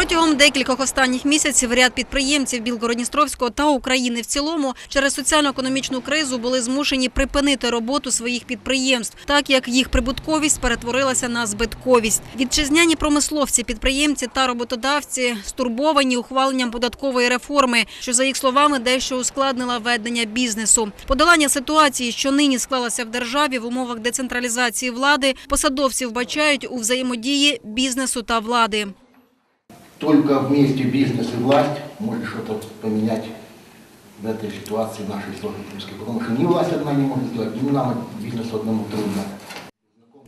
Протягом декількох останніх місяців ряд підприємців Білгородністровського та України в цілому через соціально-економічну кризу були змушені припинити роботу своїх підприємств, так як їх прибутковість перетворилася на збитковість. Вітчизняні промисловці, підприємці та роботодавці стурбовані ухваленням податкової реформи, що за їх словами дещо ускладнила ведення бізнесу. Подолання ситуації, що нині склалася в державі в умовах децентралізації влади, посадовці вбачають у взаємодії бізнесу та влади. Только вместе бизнес и власть может что-то поменять в этой ситуации нашей сложной Потому что ни власть одна не может сделать, ни нам бизнесу одному трудно.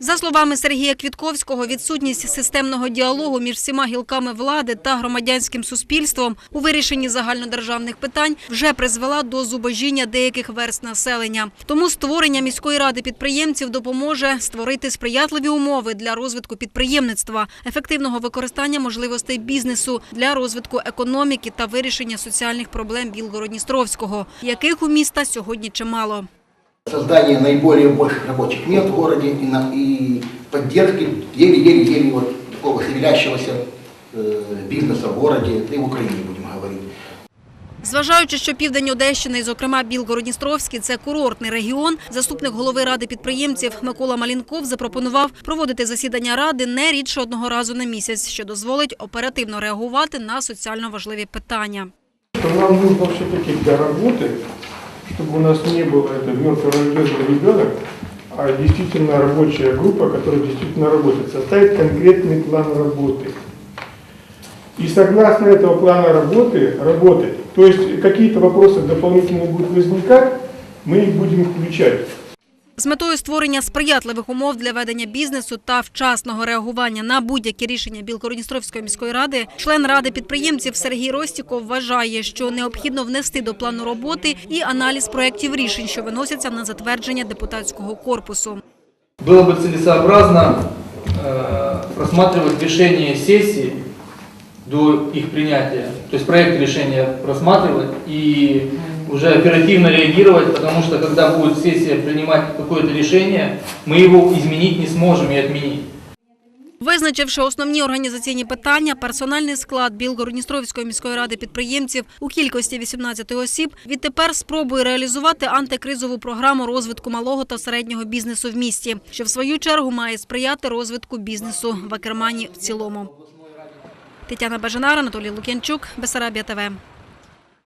За словами Сергія Квітковського, відсутність системного діалогу між всіма гілками влади та громадянським суспільством у вирішенні загальнодержавних питань вже призвела до зубожіння деяких верст населення. Тому створення міської ради підприємців допоможе створити сприятливі умови для розвитку підприємництва, ефективного використання можливостей бізнесу для розвитку економіки та вирішення соціальних проблем Білгородністровського, яких у міста сьогодні чимало. Создание наиболее больших рабочих мест в городе и, на- и поддержки еле-еле-еле вот такого шевелящегося э, бизнеса в городе, да и в Украине, будем говорить. Зважаючи, що південь Одещини, і, зокрема Білгородністровський, це курортний регіон, заступник голови ради підприємців Микола Малінков запропонував проводити засідання ради не рідше одного разу на місяць, що дозволить оперативно реагувати на соціально важливі питання. нам нужно все-таки для работы, чтобы у нас не было это мертворожденный ребенок, а действительно рабочая группа, которая действительно работает, составить конкретный план работы. И согласно этого плана работы работать. То есть какие-то вопросы дополнительно будут возникать, мы их будем включать. З метою створення сприятливих умов для ведення бізнесу та вчасного реагування на будь-які рішення Білгородністровської міської ради, член ради підприємців Сергій Ростіков вважає, що необхідно внести до плану роботи і аналіз проєктів рішень, що виносяться на затвердження депутатського корпусу. Было бы целесообразно э, просматривать решение сессии до их принятия, то есть проект решения просматривать и уже оперативно реагировать, потому что когда будет сессия принимать какое-то решение, мы его изменить не сможем и отменить. Визначивши основні організаційні питання, персональний склад Білгородністровської міської ради підприємців у кількості 18 осіб відтепер спробує реалізувати антикризову програму розвитку малого та середнього бізнесу в місті, що в свою чергу має сприяти розвитку бізнесу в Акермані в цілому. Тетяна Бажанара, Анатолій Лук'янчук, Бесарабія ТВ.